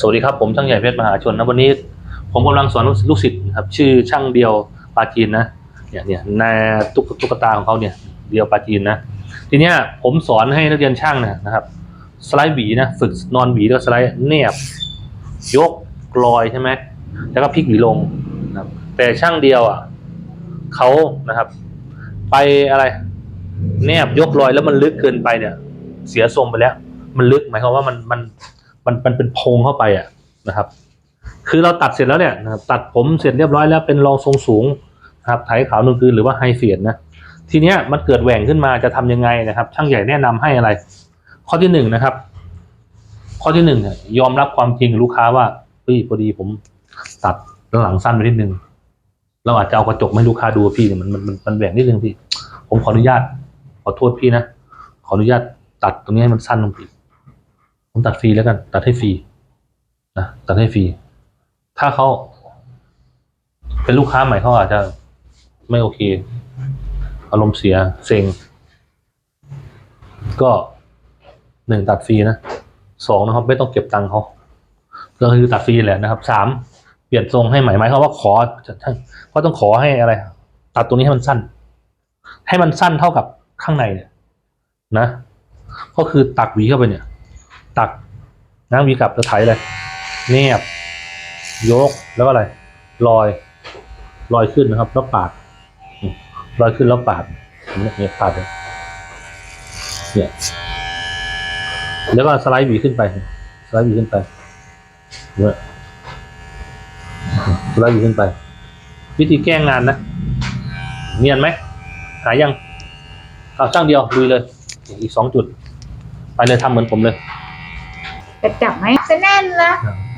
สวัสดีครับผมช่างใหญ่เพชรมหาชนนะวันนี้ผมกำลังสอนลูกศิษย์ครับ ชื่อช่างเดียวปาจีนนะเนี่ยเนี่ยในตุ๊กตุ๊กตาของเขาเนี่ยเดียวปาจีนนะทีเนี้ยผมสอนให้นักเรียนช่างเนยนะครับ สไลด์หวีนะฝึกนอนหวีแล้วสไลด์เนียบยกกลอยใช่ไหมแล้วก็พลิกหวีลงนะครับแต่ช่างเดียวอะเขานะครับ ไปอะไรแนบยกลอยแล้วมันลึกเกินไปเนี่ย เสียทรงไปแล้ว มันลึกหมายความว่ามันมัน มันมันเป็นโพงเข้าไปอะนะครับ คือเราตัดเสร็จแล้วเนี่ยนะครับตัดผมเสร็จเรียบร้อยแล้วเป็นรองทรงสูงนะครับไถขาวนุ่นคืนหรือว่าไฮเฟียดนะทีเนี้ยมันเกิดแหว่งขึ้นมาจะทำยังไงนะครับ ช่างใหญ่แนะนำให้อะไร ข้อที่หนึ่งนะครับ ข้อที่หนึ่งเนี่ยยอมรับความจริงลูกค้าว่าเฮ้ยพอดีผมตัดหลังสั้นไปนิดนึงเราอาจจะเอากระจกให้ลูกค้าดูพี่เนี่ยมันมันมันมันแหว่งนิดนึงพี่ ผมขออนุญาตขอโทษพี่นะขออนุญาตตัดตรงนี้ให้มันสั้นลงพี่ ผมตัดฟรีแล้วกัน ตัดให้ฟรีนะตัดให้ฟรี ถ้าเขาเป็นลูกค้าใหม่เขาอาจจะไม่โอเค อารมณ์เสียเซ็ง ก็หนึ่งตัดฟรีนะสองนะครับ ไม่ต้องเก็บตังค์เขาก็คือตัดฟรีแหละนะครับสามเปลี่ยนทรงให้ใหม่ไหมเขาว่าขอเขาต้องขอให้อะไร ตัดตรงนี้ให้มันสั้น ให้มันสั้นเท่ากับข้างในเนี่ยนะ ก็คือตักหวีเข้าไปเนี่ย ตักน้ำหวีกลับแล้วไถเลยเนียบ ยกแล้วก็อะไรลอยลอยขึ้นนะครับ แล้วปาดลอยขึ้นแล้วปาดเนี่ยปาดเลยเนี่ยแล้วก็สไลด์วีขึ้นไป สไลด์วีขึ้นไปเนี่ยสไลด์วีขึ้นไป วิธีแก้งานนะเนียนไหมหายังเอาช่างเดียวลุยเลย อีกสองจุด ไปเลยทำเหมือนผมเลย จะจับไหมจะแน่นละ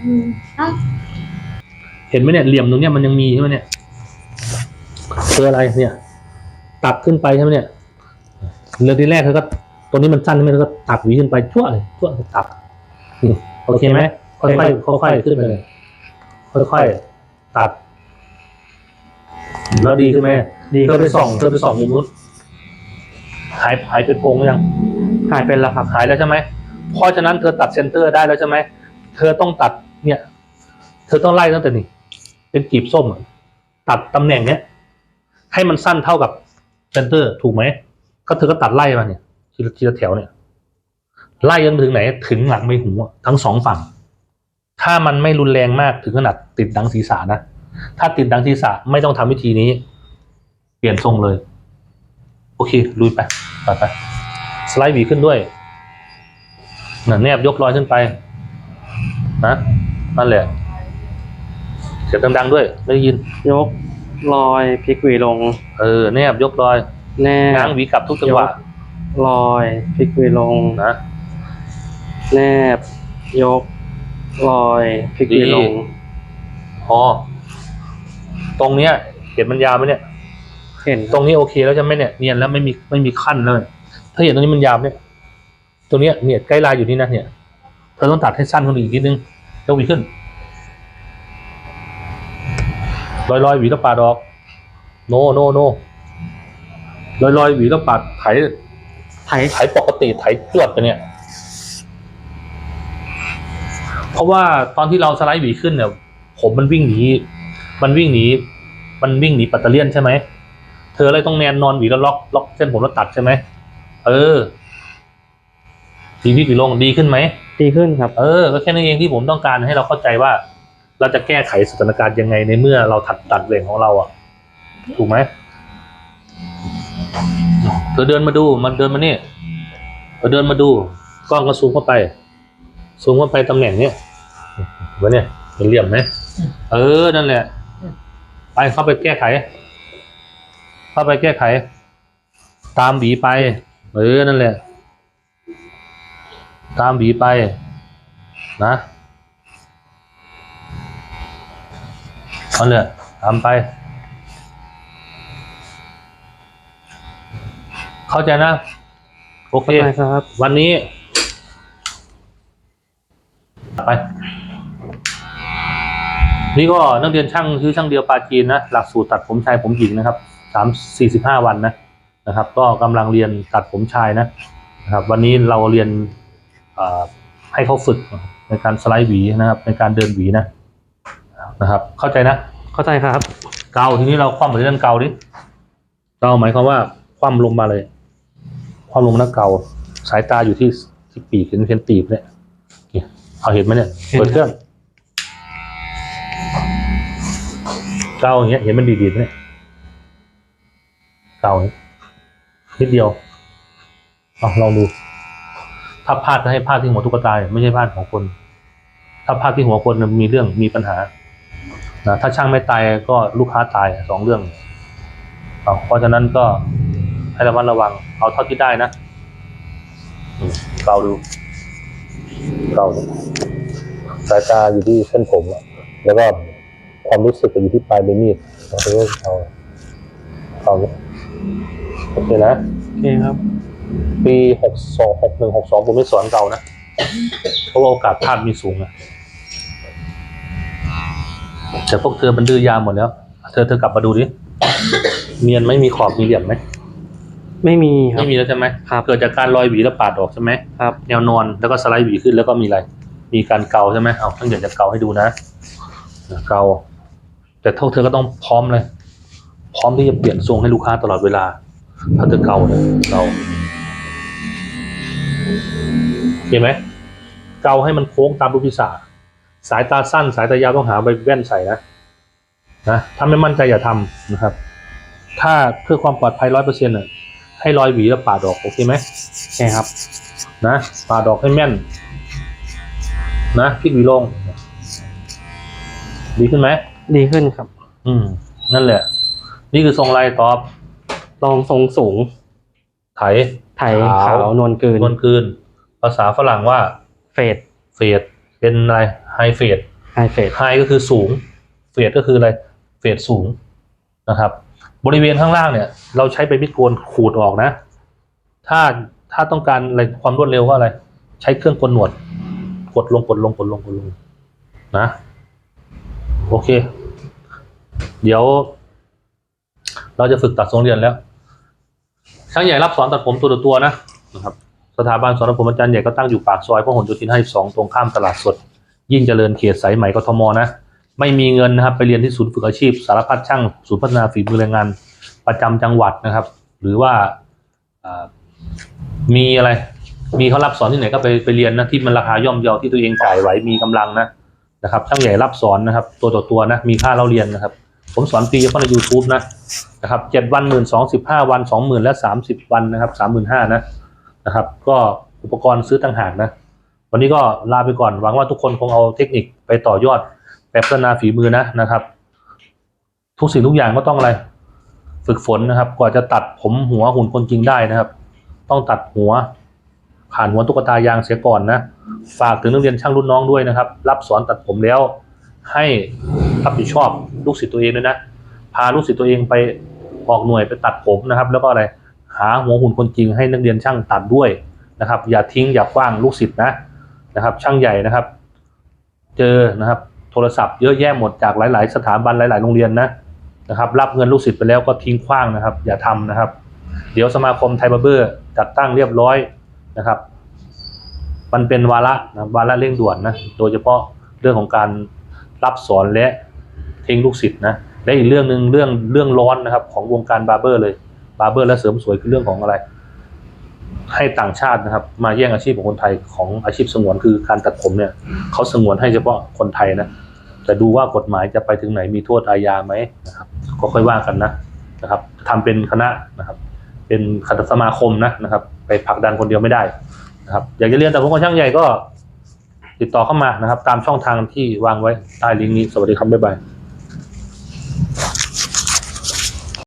อืมเอ้าเห็นไหมเนี่ยเหลี่ยมตรงเนี้ยมันยังมีใช่ไหมเนี่ยคืออะไรเนี่ยตัดขึ้นไปใช่ไหมเนี่ยเรื่องที่แรกเธอก็ตรงนี้มันสั้นใช่ไหมเธอก็ตัดหวีขึ้นไปชั่วเลยชั่วตัดนี่โอเคไหมค่อยๆค่อยๆขึ้นไปเลยค่อยๆตัด แล้วดีขึ้นไหมดีเธอไปส่องเธอไปส่องมุมนู้นหายหายเป็นโพรงหรือยังหายเป็นแล้วครับหายแล้วใช่ไหม เพราะฉะนั้นเธอตัดเซนเตอร์ได้แล้วใช่ไหม เธอต้องตัดเนี่ย เธอต้องไล่ตั้งแต่นี่ เป็นกีบส้ม ตัดตำแหน่งเนี้ย ให้มันสั้นเท่ากับเซนเตอร์ถูกไหม ก็เธอก็ตัดไล่มาเนี่ยทีละทีละแถวเนี่ย ไล่จนถึงไหน ถึงหลังใบหูอะทั้งสองฝั่ง ถ้ามันไม่รุนแรงมากถึงขนาดติดดังศีรษะนะ ถ้าติดดังศีรษะไม่ต้องทำวิธีนี้ เปลี่ยนทรงเลย โอเคลุยไปไปไปสไลด์วีขึ้นด้วย น่ะแนบยกลอยขึ้นไป นะนั่นแหละเสียงดังๆด้วยไม่ได้ยิน ยกลอยพลิกหวีลง เออแนบยกลอยแนง้างบหวีกลับทุกจังหวะลอยพลิกหวีลงนะแนบ ยกลอยพลิกหวีลงอ๋อตรงเนี้ยเห็นมันยาวไหมเนี่ย เห็นตรงนี้โอเคแล้วใช่ไหมเนี่ยเนียนแล้วไม่มีไม่มีขั้นเลยถ้าเห็นตรงนี้มันยาวเนี่ย ตรงเนี้ยเนี่ยใกล้ลายอยู่นี่นะเนี่ยเธอต้องตัดให้สั้นขึ้นอีกนิดนึงยกหวีขึ้นลอยลอยหวีแล้วปาดออก โนโนโนลอยลอยหวีแล้วปาดไถไถไถปกติไถจวดไปเนี่ย เพราะว่าตอนที่เราสไลด์หวีขึ้นเนี่ย ผมมันวิ่งหนี มันวิ่งหนี มันวิ่งหนีปัตเตอร์เลียนใช่ไหม เธอเลยต้องแนนนอนหวีแล้วล็อกล็อกเส้นผมแล้วตัดใช่ไหม เออ ดีพี่ปีลงดีขึ้นไหมดีขึ้นครับ เออก็แค่นั้นเองที่ผมต้องการให้เราเข้าใจว่า เราจะแก้ไขสถานการณ์ยังไงในเมื่อเราถัดตัดเหว่งของเราอะ ถูกไหมเธอเดินมาดู มันเดินมานี่เธอเดินมาดูกล้องก็ซูมเข้าไปซูมเข้าไปตำแหน่งเนี้ยเห็นไหมเนี่ยเห็นเหลี่ยมไหมเออนั่นแหละไปเข้าไปแก้ไข เข้าไปแก้ไข ตามบีไป เออนั่นแหละ ตามบีไปนะเอาเลยทำไป เข้าใจนะ โอเคได้ครับ วันนี้ ไป นี่ก็นักเรียนช่างคือช่างเดียวปาจีนนะ หลักสูตรตัดผมชายผมหญิงนะครับสามสี่สิบห้าวันนะนะครับ ก็กำลังเรียนตัดผมชายนะนะครับ วันนี้เราเรียนเอ่อ ให้เขาฝึกในการสไลด์หวีนะครับ ในการเดินหวีนะนะครับ เข้าใจนะ เข้าใจครับ เกาทีนี้เราคว่ำไปที่ด้านเกาดิเกาหมายความว่าคว่ำลงมาเลยคว่ำลงหน้าเกาสายตาอยู่ที่ที่ปีกเห็นเห็นตีบเนี่ยเนี่ยเอาเห็นไหมเนี่ยเห็นเปิดเครื่องเกาอย่างเงี้ยเห็นมันดีๆไหมเนี่ยเกาอย่างนี้นิดเดียวเอาลองดู ถ้าพลาดก็ให้พลาดที่หัวตุ๊กตาไม่ใช่พลาดของคน ถ้าพลาดที่หัวคนมีเรื่องมีปัญหานะถ้าช่างไม่ตายก็ลูกค้าตายสองเรื่อง เพราะฉะนั้นก็ให้ระมัดระวัง เอาเท่าที่ได้นะเกาดูเกาดูสายตาอยู่ที่เส้นผม แล้วก็ความรู้สึกอยู่ที่ปลายใบมีดเราเอาเอาโอเคนะโอเคครับ ปีหกสองหกหนึ่งหกสองผมไม่สอนเก่านะ เพราะว่าโอกาสพลาดมีสูงอะแต่พวกเธอมันดื้อยาหมดแล้ว เธอเธอกลับมาดูดิ เนียนไหมมีขอบมีเหลี่ยมไหม ไม่มีครัไม่บมีแล้วใช่ไหมครับเกิดจากการลอยหวีแล้วปาดออกใช่ไหมครับ แนวนอนแล้วก็สไลด์หวีขึ้นแล้วก็มีอะไร มีการเกาใช่ไหมเอาทั้งเดี๋ยวจะเกาให้ดูนะ เกา แต่เท่าเธอก็ต้องพร้อมเลย พร้อมที่จะเปลี่ยนทรงให้ลูกค้าตลอดเวลาถ้าเธอเกาเนี่ยเกา เห็นไหมเกาให้มันโค้งตามรูปพิศาจสายตาสั้นสายตายาวต้องหาใบแว่นใส่นะนะถ้าไม่มั่นใจอย่าทำนะครับ ถ้าเพื่อความปลอดภัยร้อยเปอร์เซ็นต์ให้รอยหวีแล้วปาดออกโอเคไหมโอเคครับ นะปาดอกให้แม่น นะพลิกหวีลง ดีขึ้นไหมดีขึ้นครับ อืม นั่นแหละ นี่คือทรงลายตอบลองทรงสูง ไถไถขาวนวลกลืนนวลคืน ภาษาฝรั่งว่าเฟดเฟดเป็นอะไรไฮเฟดไฮเฟดไฮก็คือสูงเฟดก็คืออะไรเฟดสูงนะครับ บริเวณข้างล่างเนี่ย เราใช้ใบมิดโกนขูดออกนะ ถ้าถ้าต้องการอะไรความรวดเร็วก็อะไร ใช้เครื่องกลหนวด กดลงกดลงกดลงกดลงนะ โอเค เดี๋ยว เราจะฝึกตัดทรงเรียนแล้วช่างใหญ่รับสอนตัดผมตัวต่อตัวนะนะครับ สถาบันสอนผมอาจารย์ใหญ่ก็ตั้งอยู่ปากซอยพหลโยธิน52ตรงข้ามตลาดสด ยิ่งเจริญเขตสายไหมกทมนะ ไม่มีเงินนะครับไปเรียนที่ศูนย์ฝึกอาชีพ สารพัดช่างศูนย์พัฒนาฝีมือแรงงาน ประจำจังหวัดนะครับ หรือว่ามีอะไร มีเขารับสอนที่ไหนก็ไปไปเรียนนะที่มันราคาย่อมเยาที่ตัวเองจ่ายไหวมีกำลังนะนะครับช่างใหญ่รับสอนนะครับ ตัวต่อตัวนะมีค่าเราเรียนนะครับ ผมสอนฟรีเฉพาะใน YouTube นะนะครับเจ็ดวันหมื่นสองสิบห้าวันสองหมื่นและสามสิบวันนะครับสามหมื่นห้านะ นะครับ ก็อุปกรณ์ซื้อต่างหากนะ วันนี้ก็ลาไปก่อน หวังว่าทุกคนคงเอาเทคนิคไปต่อยอดไปพัฒนาฝีมือนะนะครับ ทุกสิ่งทุกอย่างก็ต้องอะไร ฝึกฝนนะครับ กว่าจะตัดผมหัวหุ่นคนจริงได้นะครับ ต้องตัดหัว ผ่านหัวตุ๊กตายางเสียก่อนนะ ฝากถึงนักเรียนช่างรุ่นน้องด้วยนะครับ รับสอนตัดผมแล้วให้รับผิดชอบลูกศิษย์ตัวเองด้วยนะ พาลูกศิษย์ตัวเองไปออกหน่วยไปตัดผมนะครับ แล้วก็อะไร หาหัวหุ่นคนจริงให้นักเรียนช่างตัดด้วยนะครับ อย่าทิ้งอย่าคว้างลูกศิษย์นะนะครับ ช่างใหญ่นะครับ เจอนะครับ โทรศัพท์เยอะแยะหมดจากหลาย ๆ สถาบันหลาย ๆ โรงเรียนนะนะครับ รับเงินลูกศิษย์ไปแล้วก็ทิ้งขว้างนะครับ อย่าทำนะครับ เดี๋ยวสมาคมไทยบาร์เบอร์จัดตั้งเรียบร้อยนะครับ มันเป็นวาระนะวาระเร่งด่วนนะโดยเฉพาะเรื่องของการรับสอนและทิ้งลูกศิษย์นะและอีกเรื่องหนึ่งเรื่องเรื่องร้อนนะครับของวงการบาร์เบอร์เลย บาร์เบอร์และเสริมสวยคือเรื่องของอะไร ให้ต่างชาตินะครับ มาแย่งอาชีพของคนไทยของอาชีพสงวนคือการตัดผมเนี่ยเขาสงวนให้เฉพาะคนไทยนะแต่ดูว่ากฎหมายจะไปถึงไหนมีโทษอาญาไหมนะครับ ก็ค่อยว่ากันนะนะครับทำเป็นคณะนะครับ เป็นคณะสมาคมนะนะครับ ไปผลักดันคนเดียวไม่ได้นะครับ อยากจะเรียนแต่ผมกับช่างใหญ่ก็ติดต่อเข้ามานะครับ ตามช่องทางที่วางไว้ใต้ลิงก์นี้สวัสดีครับบ๊ายบาย